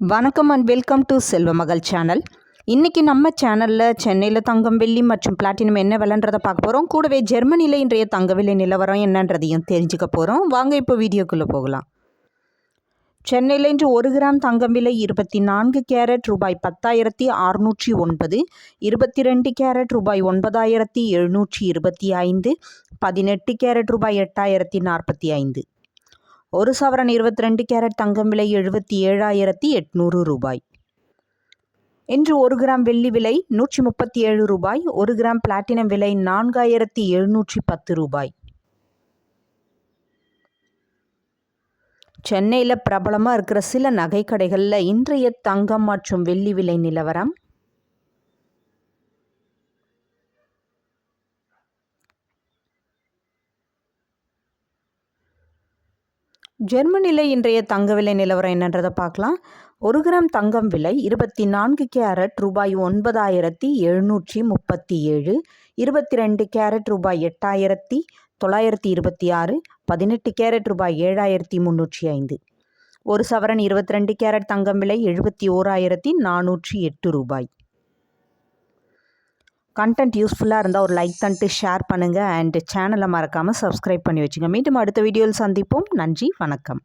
வணக்கம் and welcome to செல்வ மகள் சேனல் இன்றைக்கி நம்ம சேனலில் சென்னையில் தங்கம் வெள்ளி மற்றும் பிளாட்டினம் என்ன விலைன்றதை பார்க்க போகிறோம் கூடவே ஜெர்மனியில் இன்றைய தங்க விலை நிலவரம் என்னன்றதையும் தெரிஞ்சுக்க போகிறோம் வாங்க இப்போ வீடியோக்குள்ளே போகலாம். சென்னையில் இன்று ஒரு கிராம் தங்கம் விலை இருபத்தி நான்கு கேரட் ரூபாய் பத்தாயிரத்தி அறுநூற்றி ஒன்பது இருபத்தி ரெண்டு கேரட் ரூபாய் ஒன்பதாயிரத்தி எழுநூற்றி இருபத்தி ஐந்து பதினெட்டு கேரட் ரூபாய் எட்டாயிரத்தி நாற்பத்தி ஐந்து. ஒரு சவரன் இருபத்தி ரெண்டு கேரட் தங்கம் விலை எழுபத்தி ஏழாயிரத்தி எட்நூறு ரூபாய். இன்று ஒரு கிராம் வெள்ளி விலை நூற்றி முப்பத்தி ஏழு ரூபாய். ஒரு கிராம் பிளாட்டினம் விலை நான்காயிரத்தி எழுநூற்றி பத்து ரூபாய். சென்னையில் பிரபலமாக இருக்கிற சில நகைக்கடைகளில் இன்றைய தங்கம் மற்றும் வெள்ளி விலை நிலவரம். ஜெர்மனியில் இன்றைய தங்க விலை நிலவரம் என்னன்றதை பார்க்கலாம். ஒரு கிராம் தங்கம் விலை இருபத்தி நான்கு கேரட் ரூபாய் ஒன்பதாயிரத்தி எழுநூற்றி முப்பத்தி ஏழு இருபத்தி ரெண்டு கேரட் ரூபாய் எட்டாயிரத்தி தொள்ளாயிரத்தி இருபத்தி ஆறு பதினெட்டு கேரட் ரூபாய் ஏழாயிரத்தி முந்நூற்றி ஐந்து. ஒரு சவரன் இருபத்தி ரெண்டு கேரட் தங்கம் விலை எழுபத்தி ஓராயிரத்தி நானூற்றி எட்டு ரூபாய். கண்டென்ட் யூஸ்ஃபுல்லாக இருந்தால் ஒரு லைக் தந்துட்டு ஷேர் பண்ணுங்கள் அண்ட் சேனலை மறக்காமல் சப்ஸ்கிரைப் பண்ணி வச்சுங்க. மீண்டும் அடுத்த வீடியோவில் சந்திப்போம். நன்றி வணக்கம்.